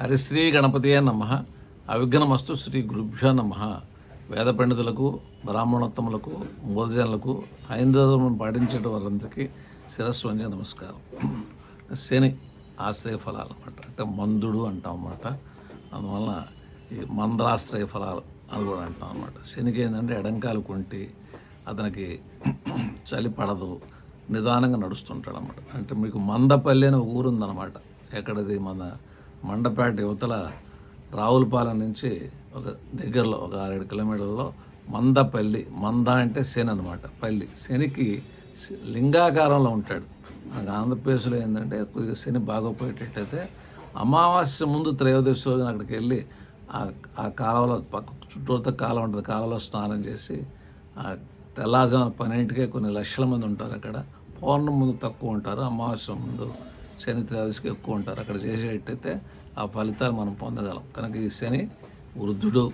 హరిశ్రీ గణపతియే నమ. అవిఘ్నమస్తు శ్రీ గురుభ్యో నమ. వేద పండితులకు బ్రాహ్మణోత్తములకు మూలజనులకు హైందవం పాటించడం వారందరికీ శిరస్సు వంచి నమస్కారం. శని ఆశ్రయ ఫలాలు అనమాట అంటే మందుడు అంటాం అన్నమాట. అందువలన ఈ మంద్రాశ్రయ ఫలాలు అని కూడా అంటాం అనమాట శనికి ఏంటంటే ఎడంకాలు కొంటి అతనికి చలి పడదు నిదానంగా నడుస్తుంటాడు అనమాట అంటే మీకు మందపల్లి అని ఊరుందనమాట ఎక్కడది? మన మండపేట యువతల రావులపాలెం నుంచి ఒక దగ్గరలో ఒక ఆరేడు కిలోమీటర్లలో మందపల్లి మంద అంటే శని అనమాట పల్లి. శనికి లింగాకారంలో ఉంటాడు. మనకు ఆంధ్రప్రదేశ్లో ఏంటంటే కొద్దిగా శని బాగోపోయేటట్టయితే అమావాస్య ముందు త్రయోదశి రోజున అక్కడికి వెళ్ళి ఆ ఆ కాలువలో పక్క చుట్టూతో కాలం ఉంటుంది. కాలువలో స్నానం చేసి ఆ తెల్లారుజామున పన్నెంటికే కొన్ని లక్షల మంది ఉంటారు అక్కడ. పౌర్ణం ముందు తక్కువ ఉంటారు. అమావాస్య ముందు శని త్రయోదశికి ఎక్కువ ఉంటారు. అక్కడ చేసేటట్టయితే ఆ ఫలితాలు మనం పొందగలం. కనుక ఈ శని వృద్ధుడు.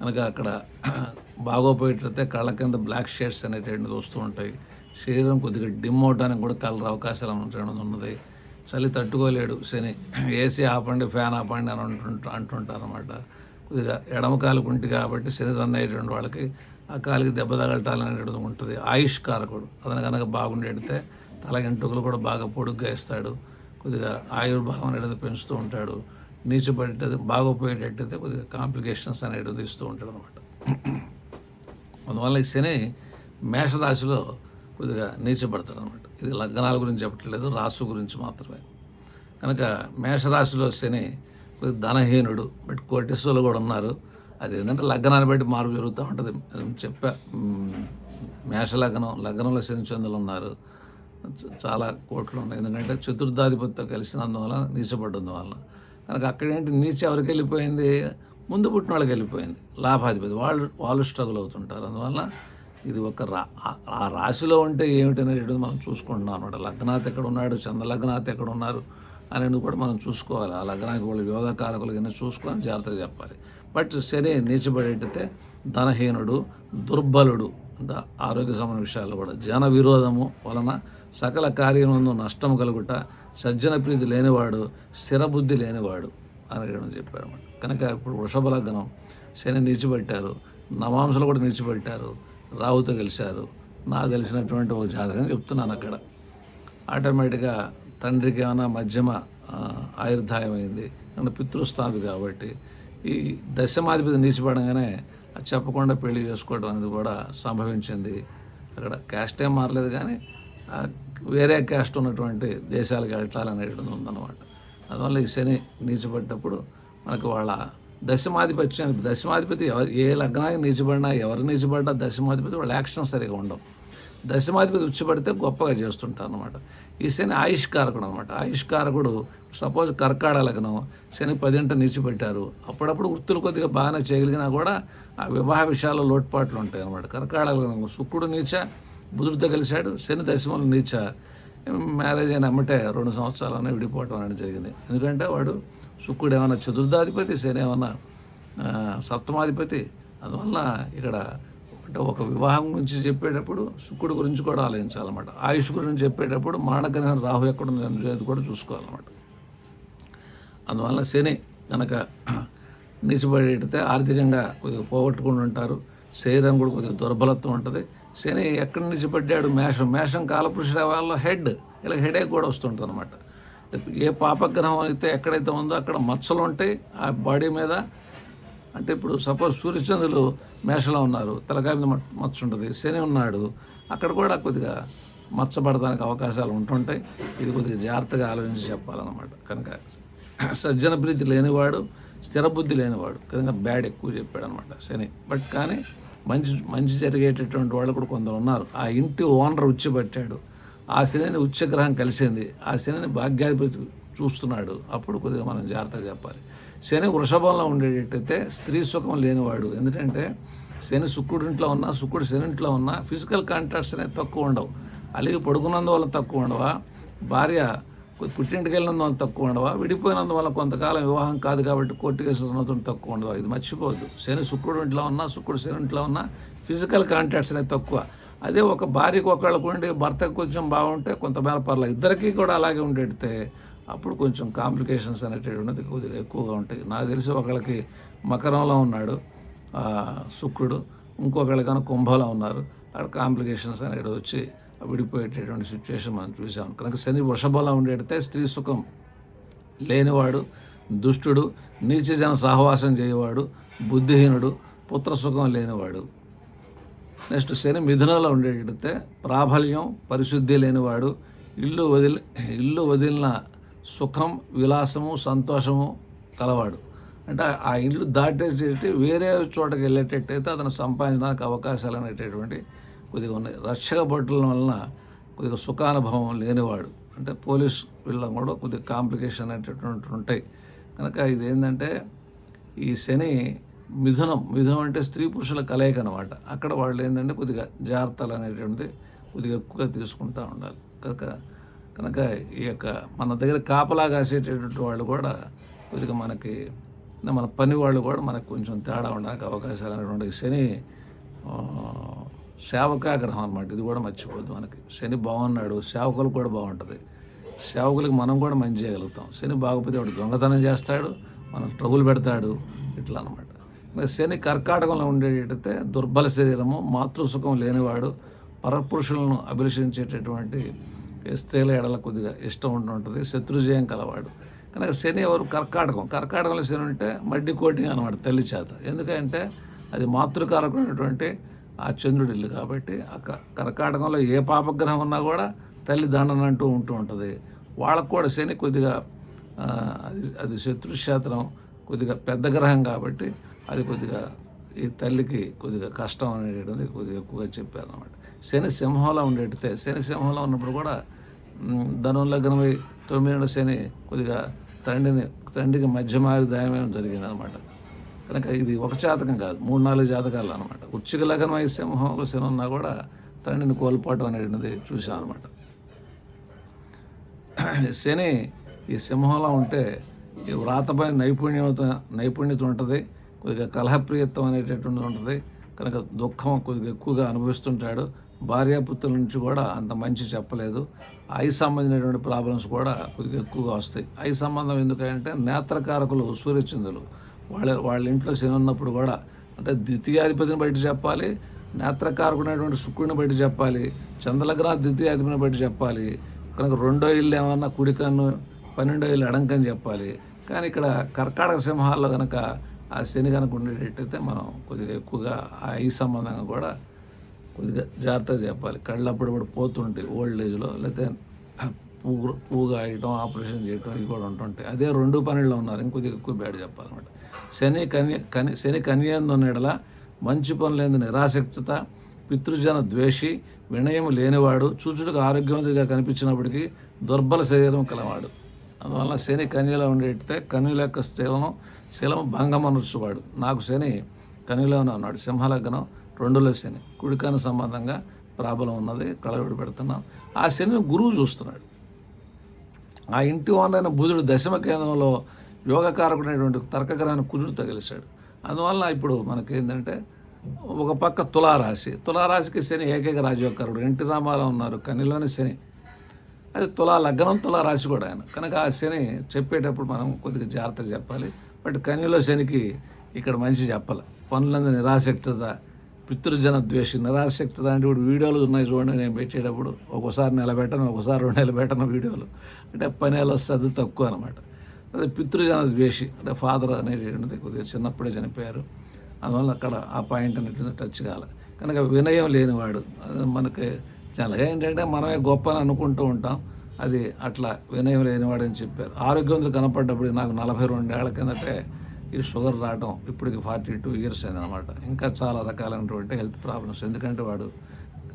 కనుక అక్కడ బాగోపోయేటైతే కళ్ళ కింద బ్లాక్ షేడ్స్ అనేటువంటిది వస్తూ ఉంటాయి. శరీరం కొద్దిగా డిమ్ అవడానికి కూడా కలర్ అవకాశాలు ఉండడం ఉన్నది. చలి తట్టుకోలేడు శని. ఏసీ ఆపండి ఫ్యాన్ ఆపండి అని అంటుంటా అంటుంటారు అనమాట కొద్దిగా ఎడమ కాలు ఉంటుంది కాబట్టి శని రన్ అయ్యేటువంటి వాళ్ళకి ఆ కాలికి దెబ్బ తగలటాలనేటువంటిది ఉంటుంది. ఆయుష్ కారకుడు. అతను కనుక బాగుండేడితే తల కూడా బాగా పొడుగ్గా ఇస్తాడు కొద్దిగా ఆయుర్బలం అనేది పెంచుతూ ఉంటాడు. నీచపడేది బాగోపోయేటట్టయితే కొద్దిగా కాంప్లికేషన్స్ అనేటివి ఇస్తూ ఉంటాడు అనమాట అందువల్ల ఈ శని మేషరాశిలో కొద్దిగా నీచపడతాడు అనమాట ఇది లగ్నాల గురించి చెప్పట్లేదు రాసు గురించి మాత్రమే. కనుక మేషరాశిలో శని కొద్దిగా ధనహీనుడు బట్ కోటేశ్వరులు కూడా ఉన్నారు. అది ఏంటంటే లగ్నాన్ని బట్టి మార్పు జరుగుతూ ఉంటుంది. చెప్పా మేష లగ్నం లగ్నంలో శని చంద్రులు ఉన్నారు. చాలా కోట్లు ఉన్నాయి. ఎందుకంటే చతుర్థాధిపతితో కలిసినందువల్ల నీచపడ్డందువల్ల కనుక అక్కడ ఏంటి నీచ ఎవరికి వెళ్ళిపోయింది? ముందు పుట్టిన వాళ్ళకి వెళ్ళిపోయింది. లాభాధిపతి. వాళ్ళు వాళ్ళు స్ట్రగుల్ అవుతుంటారు. అందువల్ల ఇది ఒక రా ఆ- రాశిలో ఉంటే ఏమిటనేది మనం చూసుకుంటున్నాం అనమాట లగ్నాథ్ ఎక్కడ ఉన్నాడు చంద్రలగ్నాథ్ ఎక్కడ ఉన్నారు అనేది కూడా మనం చూసుకోవాలి. ఆ లగ్నానికి వాళ్ళు యోగా కారకులు కింద చూసుకొని జాగ్రత్తగా చెప్పాలి. బట్ శని నీచబడేటైతే ధనహీనుడు దుర్బలుడు అంటే ఆరోగ్య సంబంధ విషయాలు కూడా జన విరోధము వలన సకల కార్యములను నష్టం కలుగుట సజ్జన ప్రీతి లేనివాడు స్థిరబుద్ధి లేనివాడు అని చెప్పాడు అన్నమాట కనుక ఇప్పుడు వృషభ లగ్నం శని నిలిచిపెట్టారు నవాంశలు కూడా నిలిచిపెట్టారు రావుతో గెలిచారు నాకు తెలిసినటువంటి ఒక జాతకం చెప్తున్నాను అక్కడ. ఆటోమేటిక్గా తండ్రికి ఏమైనా మధ్యమ ఆ, ఆయుర్దాయమైంది కానీ పితృస్థాది కాబట్టి ఈ దశమాధిపతి నీచిపడంగానే చెప్పకుండా పెళ్ళి చేసుకోవడం అనేది కూడా సంభవించింది. అక్కడ క్యాస్ట్ ఏం మారలేదు కానీ వేరే క్యాస్ట్ ఉన్నటువంటి దేశాలకు వెళ్ళాలనేటువంటిది ఉందన్నమాట అందువల్ల ఈ శని నీచిపడ్డప్పుడు మనకు వాళ్ళ దశమాధిపత్యం దశమాధిపతి ఎవరు ఏ లగ్నానికి నీచబడినా ఎవరు నీచబడ్డా దశమాధిపతి వాళ్ళ యాక్షన్ సరిగా ఉండవు. దశమాధిపతి ఉచ్చిపడితే గొప్పగా చేస్తుంటారు అనమాట ఈ శని ఆయుష్కారకుడు అనమాట ఆయుష్కారకుడు సపోజ్ కర్కాడ లగ్నం శని పదింట నిలిచిపెట్టారు అప్పుడప్పుడు వృత్తులు కొద్దిగా బాగానే చేయగలిగినా కూడా ఆ వివాహ విషయాల్లో లోటుపాట్లు ఉంటాయి అనమాట కర్కాడ లగ్నం శుక్రుడు నీచ బుధుడితో కలిశాడు. శని దశమల నీచ. మ్యారేజ్ అయిన అమ్మటే రెండు సంవత్సరాలనే విడిపోవటం అనేది జరిగింది. ఎందుకంటే వాడు శుక్రుడు ఏమైనా చతుర్థాధిపతి శని ఏమన్నా సప్తమాధిపతి అందువల్ల ఇక్కడ అంటే ఒక వివాహం గురించి చెప్పేటప్పుడు శుక్రుడు గురించి కూడా ఆలోచించాలన్నమాట. ఆయుష్ గురించి చెప్పేటప్పుడు మానగ్రహం రాహు ఎక్కడ ఉంది అనేది కూడా చూసుకోవాలన్నమాట. అందువల్ల శని కనుక నిలిచిపడితే ఆర్థికంగా కొద్దిగా పోగొట్టుకుని ఉంటారు. శరీరం కూడా కొద్దిగా దుర్బలత్వం ఉంటుంది. శని ఎక్కడి నుంచి పడ్డాడు? మేషం. మేషం కాలపురుషుల వాళ్ళ హెడ్ ఇలా హెడేక్ కూడా వస్తుంటుంది అనమాట ఏ పాపగ్రహం అయితే ఎక్కడైతే ఉందో అక్కడ మచ్చలు ఉంటాయి ఆ బాడీ మీద. అంటే ఇప్పుడు సపోజ్ సూర్యచంద్రులు మేషలో ఉన్నారు. తలకాయ మీద మచ్చ- ఉంటుంది. శని ఉన్నాడు. అక్కడ కూడా కొద్దిగా మచ్చబడడానికి అవకాశాలు ఉంటుంటాయి. ఇది కొద్దిగా జాగ్రత్తగా ఆలోచించి చెప్పాలన్నమాట. కనుక సజ్జన ప్రీతి లేనివాడు స్థిరబుద్ధి లేనివాడు. కనుక బ్యాడ్ ఎక్కువ చెప్పాడు అనమాట శని. బట్ కానీ మంచి మంచి జరిగేటటువంటి వాళ్ళు కూడా కొందరు ఉన్నారు. ఆ ఇంటి ఓనర్ ఉచ్చబట్టాడు ఆ శనిని ఉచ్చగ్రహం కలిసింది. ఆ శనిని భాగ్యాధిపతి చూస్తున్నాడు. అప్పుడు కొద్దిగా మనం జాగ్రత్తగా చెప్పాలి. శని వృషభంలో ఉండేటట్టయితే స్త్రీ సుఖం లేనివాడు. ఎందుకంటే శని శుక్రుడింట్లో ఉన్నా శుక్రుడు శని ఇంట్లో ఉన్నా ఫిజికల్ కాంటాక్ట్స్ అనేవి తక్కువ ఉండవు. అలాగే పడుకున్నందువల్ల తక్కువ ఉండవా? భార్య పుట్టింటికి వెళ్ళినందువల్ల తక్కువ ఉండవా? విడిపోయినందువల్ల కొంతకాలం వివాహం కాదు కాబట్టి కోర్టు కేసులు ఉన్నందుకు తక్కువ ఉండవా? ఇది మర్చిపోవద్దు. శని శుక్రుడు ఇంట్లో ఉన్నా శుక్రుడు శని ఇంట్లో ఉన్నా ఫిజికల్ కాంటాక్ట్స్ అనేది తక్కువ. అదే ఒక భార్యకు ఒకళ్ళకు ఉండి భర్తకు కొంచెం బాగుంటే కొంతమేర పర్లేదు ఇద్దరికీ కూడా అలాగే ఉండేటితే అప్పుడు కొంచెం కాంప్లికేషన్స్ అనేటటువంటిది కొద్దిగా ఎక్కువగా ఉంటాయి. నాకు తెలిసి ఒకళ్ళకి మకరంలో ఉన్నాడు శుక్రుడు ఇంకొకళ్ళకన్నా కుంభలో ఉన్నారు. అక్కడ కాంప్లికేషన్స్ అనేది వచ్చి విడిపోయేటటువంటి సిచ్యువేషన్ మనం చూసాం కనుక శని వృషభలా ఉండేటితే స్త్రీ సుఖం లేనివాడు దుష్టుడు నీచజన సహవాసం చేయవాడు బుద్ధిహీనుడు పుత్ర సుఖం లేనివాడు. నెక్స్ట్ శని మిథునంలో ఉండేటైతే ప్రాబల్యం పరిశుద్ధి లేనివాడు ఇల్లు వదిలి ఇల్లు వదిలిన సుఖం విలాసము సంతోషము కలవాడు. అంటే ఆ ఇల్లు దాటేసేటి వేరే చోటకి వెళ్ళేటట్టయితే అతను సంపాదించడానికి అవకాశాలు అనేటటువంటి కొద్దిగా ఉన్నాయి. రక్షక పట్టడం వలన కొద్దిగా సుఖానుభవం లేనివాడు. అంటే పోలీస్ వీళ్ళం కూడా కొద్దిగా కాంప్లికేషన్ అనేటటువంటి ఉంటాయి. కనుక ఇది ఏంటంటే ఈ శని మిథునం మిథునం అంటే స్త్రీ పురుషుల కలయిక అనమాట అక్కడ వాళ్ళు ఏంటంటే కొద్దిగా జాగ్రత్తలు అనేటువంటిది కొద్దిగా ఎక్కువగా తీసుకుంటూ ఉండాలి. కనుక కనుక ఈ యొక్క మన దగ్గర కాపలా కాసేటటువంటి వాళ్ళు కూడా కొద్దిగా మనకి మన పని వాళ్ళు కూడా మనకు కొంచెం తేడా ఉండడానికి అవకాశాలు అనేటువంటి శని సేవకాగ్రహం అనమాట ఇది కూడా మర్చిపోద్దు మనకి. శని బాగున్నాడు సేవకులు కూడా బాగుంటుంది. సేవకులకి మనం కూడా మంచి చేయగలుగుతాం. శని బాగపోతే వాడు దొంగతనం చేస్తాడు మనం ట్రబుల్ పెడతాడు ఇట్లా అనమాట శని కర్కాటకంలో ఉండేటైతే దుర్బల శరీరము మాతృసుఖం లేనివాడు పరపురుషులను అభిలషించేటటువంటి స్త్రీల ఎడల కొద్దిగా ఇష్టం ఉంటుంటుంది శత్రుజయం కలవాడు. కనుక శని ఎవరు? కర్కాటకం. కర్కాటకంలో శని ఉంటే మడ్డి కోటింగ్ అనమాట తల్లి చేత. ఎందుకంటే అది మాతృకారకమైనటువంటి ఆ చంద్రుడి ఇల్లు కాబట్టి ఆ క- కర్కాటకంలో ఏ పాపగ్రహం ఉన్నా కూడా తల్లి దండన అంటూ ఉంటూ ఉంటుంది. వాళ్ళకు కూడా శని కొద్దిగా అది అది శత్రుక్షేత్రం కొద్దిగా పెద్ద గ్రహం కాబట్టి అది కొద్దిగా ఈ తల్లికి కొద్దిగా కష్టం అనేటువంటిది కొద్దిగా ఎక్కువగా చెప్పారు అనమాట శని సింహంలో ఉండేటితే శని సింహంలో ఉన్నప్పుడు కూడా ధనం లగ్నమై తొమ్మిది శని కొద్దిగా తండ్రిని తండ్రికి మధ్యమారి దాయమేం జరిగింది అనమాట కనుక ఇది ఒక జాతకం కాదు మూడు నాలుగు జాతకాలు అనమాట ఉచ్చిక లగ్నమై సింహంలో శని ఉన్నా కూడా తండ్రిని కోల్పోవటం అనేది చూసాం అనమాట శని ఈ సింహంలో ఉంటే ఈ వ్రాతపై నైపుణ్యత నైపుణ్యత ఉంటుంది కొద్దిగా కలహప్రియత్వం అనేటటువంటిది ఉంటుంది. కనుక దుఃఖం కొద్దిగా ఎక్కువగా అనుభవిస్తుంటాడు. భార్యాపుత్రుల నుంచి కూడా అంత మంచి చెప్పలేదు. ఐ సంబంధించినటువంటి ప్రాబ్లమ్స్ కూడా కొద్దిగా ఎక్కువగా వస్తాయి. ఐ సంబంధం ఎందుకంటే నేత్రకారకులు సూర్యచంద్రులు. వాళ్ళ వాళ్ళ ఇంట్లో శని ఉన్నప్పుడు కూడా అంటే ద్వితీయాధిపతిని బయట చెప్పాలి నేత్రకారకుడైనటువంటి శుక్రుడిని బయట చెప్పాలి చంద్రలగ్న ద్వితీయాధిపతిని బయట చెప్పాలి కనుక రెండో ఇల్లు ఏమన్నా కుడికన్ను పన్నెండో ఇల్లు అడంకని చెప్పాలి. కానీ ఇక్కడ కర్కాటక సింహాల్లో కనుక ఆ శని కనుక ఉండేటట్టయితే మనం కొద్దిగా ఎక్కువగా ఆ ఈ సంబంధంగా కూడా కొద్దిగా జాగ్రత్తగా చెప్పాలి. కళ్ళు అప్పుడప్పుడు పోతుంటాయి ఓల్డ్ ఏజ్లో లేకపోతే పువ్వు పువ్వు కాయటం ఆపరేషన్ చేయటం ఇవి కూడా ఉంటుంటాయి. అదే రెండు పనుల్లో ఉన్నారు. ఇంకొద్దిగా ఎక్కువ బ్యాడ్ చెప్పాలన్నమాట. శని కన్య కని శని కన్యందున్నడల మంచి పనులేని నిరాసక్తత పితృజన ద్వేషి వినయం లేనివాడు చూచుటకు ఆరోగ్యవంతుడిగా కనిపించినప్పటికీ దుర్బల శరీరం కలవాడు. అందువల్ల శని కన్యలో ఉండేటితే కన్యుల యొక్క శీలం శీలం భంగమనర్చువాడు. నాకు శని కన్యలోనే ఉన్నాడు. సింహలగ్నం రెండులో శని. కుడికను సంబంధంగా ప్రాబ్లం ఉన్నది. కళ పెడుతున్నాం ఆ శని గురువు చూస్తున్నాడు. ఆ ఇంటి వాడైన బుధుడు దశమ కేంద్రంలో యోగకారకుడైనటువంటి తర్కగ్రహాన్ని కుజుడు తగిలిశాడు అందువల్ల ఇప్పుడు మనకేంటంటే ఒక పక్క తులారాశి. తులారాశికి శని ఏకైక రాజయోగకారుడు. ఎన్టీ రామారావు ఉన్నారు. కనిలోని శని. అది తులా లగ్నం తులా రాశి కూడా ఆయన. కనుక ఆ శని చెప్పేటప్పుడు మనం కొద్దిగా జాగ్రత్త చెప్పాలి. బట్ కన్యలో శనికి ఇక్కడ మంచి చెప్పాలి. పనులందరూ నిరాసక్తత పితృజన ద్వేషి నిరాసక్తి అంటే ఇప్పుడు వీడియోలు ఉన్నాయి చూడండి నేను పెట్టేటప్పుడు. ఒక్కోసారి నిలబెట్టను ఒకసారి రెండు నిలబెట్టను వీడియోలు. అంటే పని ఎలా వస్తుంది తక్కువ అనమాట అదే పితృజన ద్వేషి అంటే ఫాదర్ అనేటువంటిది కొద్దిగా చిన్నప్పుడే చనిపోయారు. అందువల్ల అక్కడ ఆ పాయింట్ అనేటువంటి టచ్ కావాలి కనుక వినయం లేనివాడు అది మనకి చాలా ఏంటంటే మనమే గొప్ప అని అనుకుంటూ ఉంటాం. అది అట్లా వినయం లేనివాడు అని చెప్పారు. ఆరోగ్యవంతులు కనపడ్డప్పుడు నాకు నలభై రెండేళ్ళ కిందటే ఈ షుగర్ రావడం ఇప్పటికి ఫార్టీ టూ ఇయర్స్ అయిందనమాట ఇంకా చాలా రకాలైనటువంటి హెల్త్ ప్రాబ్లమ్స్. ఎందుకంటే వాడు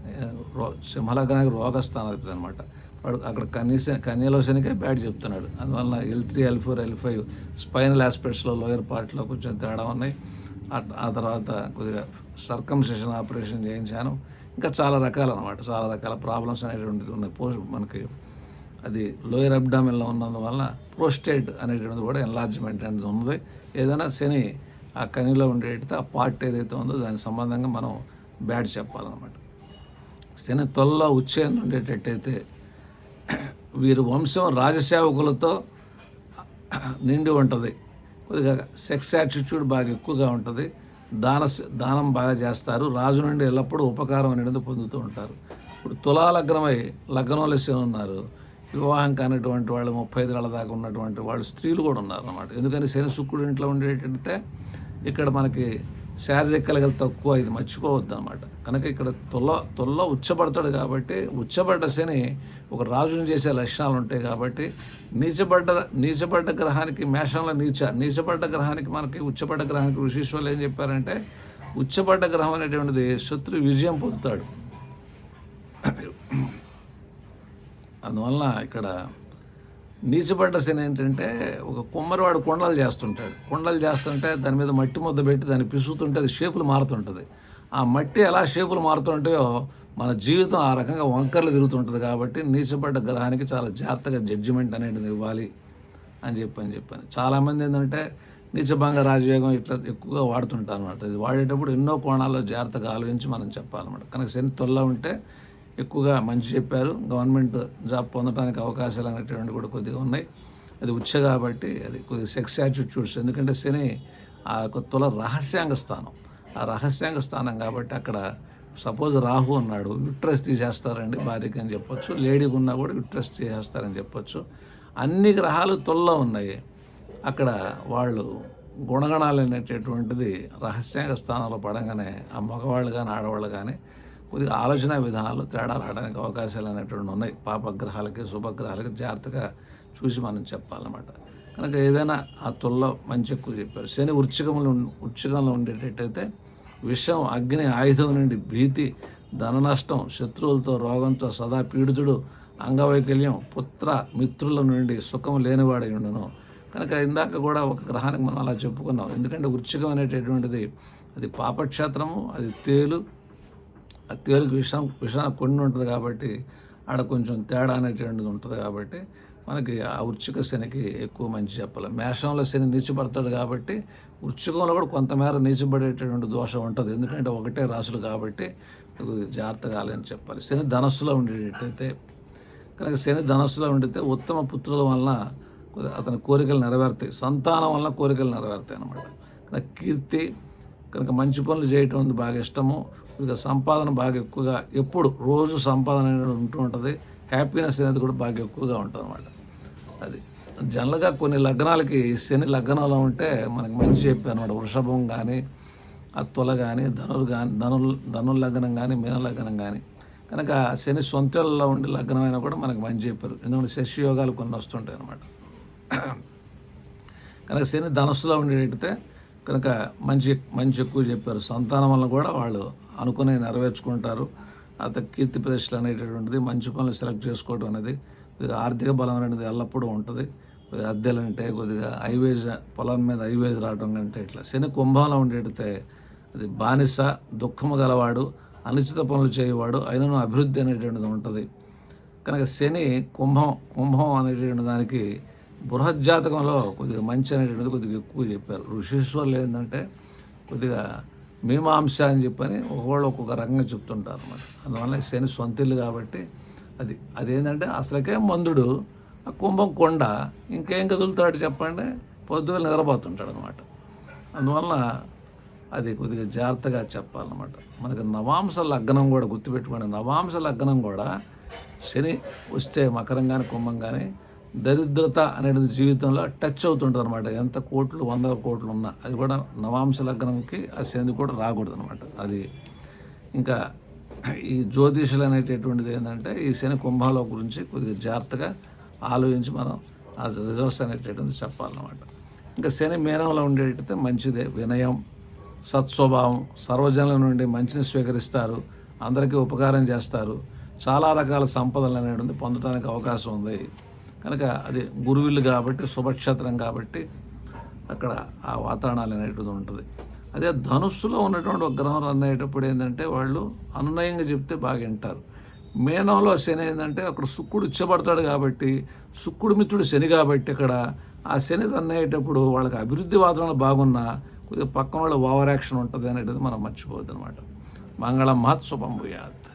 ఏ, రో సింహలగ్నానికి రోగస్థానాధిపతి అనమాట వాడు అక్కడ కనీస కన్యలో శనికే బ్యాడ్ చెప్తున్నాడు. అందువల్ల L three L four L five spinal ఆస్పెక్ట్స్లో lower పార్ట్లో కొంచెం తేడా ఉన్నాయి. ఆ- తర్వాత కొద్దిగా సర్కంసెషన్ ఆపరేషన్ చేయించాను. ఇంకా చాలా రకాలు అనమాట చాలా రకాల ప్రాబ్లమ్స్ అనేటువంటివి ఉన్నాయి. పోస్ట్ మనకి అది లోయర్ అబ్డామిన్లో ఉన్నందువల్ల ప్రోస్టేట్ అనేటువంటిది కూడా ఎన్లార్జ్మెంట్ అనేది ఉంది. ఏదైనా శని ఆ కనిలో ఉండేటితే ఆ పార్ట్ ఏదైతే ఉందో దానికి సంబంధంగా మనం బ్యాడ్ చెప్పాలన్నమాట. శని తొల్ల ఉచ్చేయం ఉండేటట్టయితే వీరి వంశం రాజసేవకులతో నిండి ఉంటుంది. కొద్దిగా సెక్స్ యాటిట్యూడ్ బాగా ఎక్కువగా ఉంటుంది. దాన దానం బాగా చేస్తారు. రాజు నుండి ఎల్లప్పుడూ ఉపకారం అనేది పొందుతూ ఉంటారు. ఇప్పుడు తులాలగ్నమై లగ్నంలో శని ఉన్నారు. వివాహం కానటువంటి వాళ్ళు ముప్పై ఐదు ఏళ్ళ దాకా ఉన్నటువంటి వాళ్ళు స్త్రీలు కూడా ఉన్నారు అన్నమాట ఎందుకని శని శుక్రుడు ఇంట్లో ఉండేటంటే ఇక్కడ మనకి శారీరక కలగలు తక్కువ ఇది మర్చిపోవద్దు అనమాట కనుక ఇక్కడ తొల్ల తొల్ల ఉచ్చబడతాడు కాబట్టి ఉచ్చబడ్డ శని ఒక రాజుని చేసే లక్షణాలు ఉంటాయి కాబట్టి నీచబడ్డ నీచబడ్డ గ్రహానికి మేషంలో నీచ నీచబడ్డ గ్రహానికి మనకి ఉచ్చబడ్డ గ్రహానికి ఋషీశ్వరులు ఏం చెప్పారంటే ఉచ్చబడ్డ గ్రహం అనేటువంటిది శత్రు విజయం పొందుతాడు. అందువలన ఇక్కడ నీచుపడ్డ శని ఏంటంటే ఒక కుమ్మరివాడు కొండలు చేస్తుంటాడు. కొండలు చేస్తుంటే దాని మీద మట్టి ముద్ద పెట్టి దాన్ని పిసుకుతుంటే అది షేపులు మారుతుంటుంది. ఆ మట్టి ఎలా షేపులు మారుతుంటాయో మన జీవితం ఆ రకంగా వంకర్లు తిరుగుతుంటుంది కాబట్టి నీచుపడ్డ గ్రహానికి చాలా జాగ్రత్తగా జడ్జిమెంట్ అనేది ఇవ్వాలి అని చెప్పని చెప్పాను. చాలామంది ఏంటంటే నీచభంగ రాజయోగం ఇట్లా ఎక్కువగా వాడుతుంటారు అనమాట ఇది వాడేటప్పుడు ఎన్నో కోణాల్లో జాగ్రత్తగా ఆలోచించి మనం చెప్పాలన్నమాట. కనుక శని తొల్ల ఉంటే ఎక్కువగా మంచి చెప్పారు. గవర్నమెంట్ జాబ్ పొందడానికి అవకాశాలు అనేటువంటి కూడా కొద్దిగా ఉన్నాయి. అది ఉచ్చ కాబట్టి అది కొద్దిగా సెక్స్ యాటిట్యూడ్స్. ఎందుకంటే శని ఆ యొక్క తుల రహస్యాంగ స్థానం. ఆ రహస్యాంగ స్థానం కాబట్టి అక్కడ సపోజ్ రాహు అన్నాడు యుట్రస్ తీసేస్తారండి భార్యకి అని చెప్పొచ్చు. లేడీకి ఉన్నా కూడా యుట్రస్ తీసేస్తారని చెప్పొచ్చు. అన్ని గ్రహాలు తొల్లో ఉన్నాయి. అక్కడ వాళ్ళు గుణగణాలు అనేటటువంటిది రహస్యాంగ స్థానంలో పడంగానే ఆ మగవాళ్ళు కానీ ఆడవాళ్ళు కానీ కొద్దిగా ఆలోచన విధానాలు తేడా రావడానికి అవకాశాలు అనేటువంటి ఉన్నాయి. పాపగ్రహాలకి శుభగ్రహాలకి జాగ్రత్తగా చూసి మనం చెప్పాలన్నమాట. కనుక ఏదైనా ఆ తుల్లో మంచి ఎక్కువ చెప్పారు. శని వృచ్చికంలో ఉం- ఉండేటట్టయితే విషం అగ్ని ఆయుధం నుండి భీతి ధన నష్టం శత్రువులతో రోగంతో సదా పీడితుడు అంగవైకల్యం పుత్ర మిత్రుల నుండి సుఖం లేనివాడై ఉండను. కనుక ఇందాక కూడా ఒక గ్రహానికి మనం అలా చెప్పుకున్నాం. ఎందుకంటే వృచ్చికం అనేటటువంటిది అది పాపక్షేత్రము అది తేలు ఆ తేలుకు విషం విషం కొన్ని ఉంటుంది కాబట్టి ఆడ కొంచెం తేడా అనేటువంటిది ఉంటుంది కాబట్టి మనకి ఆ వృచ్చిక శనికి ఎక్కువ మంచి చెప్పాలి. మేషంలో శని నీచపడతాడు కాబట్టి వృచ్చికంలో కూడా కొంతమేర నీచబడేటటువంటి దోషం ఉంటుంది. ఎందుకంటే ఒకటే రాసులు కాబట్టి జాగ్రత్తగా ఆలోచన చెప్పాలి. శని ధనస్సులో ఉండేటట్టయితే కనుక శని ధనస్సులో ఉండితే ఉత్తమ పుత్రుల వలన అతని కోరికలు నెరవేరుతాయి. సంతానం వలన కోరికలు నెరవేరుతాయి అన్నమాట. కనుక కీర్తి కనుక మంచి పనులు చేయటం బాగా ఇష్టము. ఇక సంపాదన బాగా ఎక్కువగా ఎప్పుడు రోజు సంపాదన అనేది ఉంటూ ఉంటుంది. హ్యాపీనెస్ అనేది కూడా బాగా ఎక్కువగా ఉంటుంది అనమాట అది. జనరల్గా కొన్ని లగ్నాలకి శని లగ్నంలో ఉంటే మనకి మంచి చెప్పాను అనమాట వృషభం కానీ అత్తుల కానీ ధనులు కానీ ధనులు ధనుల లగ్నం కానీ మీన లగ్నం కానీ కనుక శని సొంతల్లో ఉండి లగ్నమైనా కూడా మనకి మంచి చెప్పారు. ఎందుకంటే శశి యోగాలు కొన్ని వస్తుంటాయి అనమాట కనుక శని ధనస్సులో ఉండేటట్టు కనుక మంచి మంచి ఎక్కువ చెప్పారు. సంతానం వల్ల కూడా వాళ్ళు అనుకునే నెరవేర్చుకుంటారు. అత కీర్తి ప్రతిష్టలు అనేటటువంటిది మంచి పనులు సెలెక్ట్ చేసుకోవడం అనేది ఆర్థిక బలం అనేది ఎల్లప్పుడూ ఉంటుంది. అద్దెలు అంటే కొద్దిగా హైవేజ్ పొలం మీద హైవేజ్ రావడం కంటే ఇట్లా. శని కుంభంలో ఉండేటితే అది బానిస దుఃఖము గలవాడు అనుచిత పనులు చేయవాడు అయినను అభివృద్ధి అనేటువంటిది ఉంటుంది. కనుక శని కుంభం కుంభం అనేటువంటి దానికి బృహజ్జాతకంలో కొద్దిగా మంచి అనేటువంటిది కొద్దిగా ఎక్కువ చెప్పారు. ఋషీశ్వర్లు ఏంటంటే కొద్దిగా మీమాంస అని చెప్పని ఒకళ్ళు ఒక్కొక్క రకంగా చెప్తుంటారు అన్నమాట. అందువల్ల శని సొంతిల్లు కాబట్టి అది అదేంటంటే అసలుకే మందుడు ఆ కుంభం కొండ ఇంకేం కదులుతాడు చెప్పండి? పొద్దుగా నిద్రపోతుంటాడు అనమాట అందువల్ల అది కొద్దిగా జాగ్రత్తగా చెప్పాలన్నమాట. మనకి నవాంశ లగ్నం కూడా గుర్తుపెట్టుకోండి. నవాంశ లగ్నం కూడా శని వస్తే మకరం కానీ కుంభం కానీ దరిద్రత అనేది జీవితంలో టచ్ అవుతుంటుంది అనమాట ఎంత కోట్లు వందల కోట్లు ఉన్నా అది కూడా నవాంశ లగ్నంకి ఆ శని కూడా రాకూడదు అనమాట అది ఇంకా ఈ జ్యోతిషులు అనేటటువంటిది ఏంటంటే ఈ శని కుంభాల గురించి కొద్దిగా జాగ్రత్తగా ఆలోచించి మనం ఆ రిజల్ట్స్ అనేటటువంటిది చెప్పాలన్నమాట. ఇంకా శని మీనంలో ఉండేటైతే మంచిదే. వినయం సత్స్వభావం సర్వజనుల నుండి మంచిని స్వీకరిస్తారు అందరికీ ఉపకారం చేస్తారు చాలా రకాల సంపదలు అనేటువంటి పొందడానికి అవకాశం ఉంది. కనుక అది గురువిల్లు కాబట్టి శుభక్షేత్రం కాబట్టి అక్కడ ఆ వాతావరణాలు అనేటువంటిది ఉంటుంది. అదే ధనుస్సులో ఉన్నటువంటి ఒక గ్రహం రన్ అయ్యేటప్పుడు ఏంటంటే వాళ్ళు అనునయంగా చెప్తే బాగా వింటారు. మేనంలో శని ఏంటంటే అక్కడ శుక్రుడు ఇచ్చబడతాడు కాబట్టి శుక్రుడు మిత్రుడు శని కాబట్టి ఇక్కడ ఆ శని రన్ అయ్యేటప్పుడు వాళ్ళకి అభివృద్ధి వాతావరణం బాగున్నా కొద్దిగా పక్కన వాళ్ళ ఓవర్ యాక్షన్ ఉంటుంది అనేది మనం మర్చిపోవద్దు అనమాట మంగళం మహత్ శుభం భూయాత్.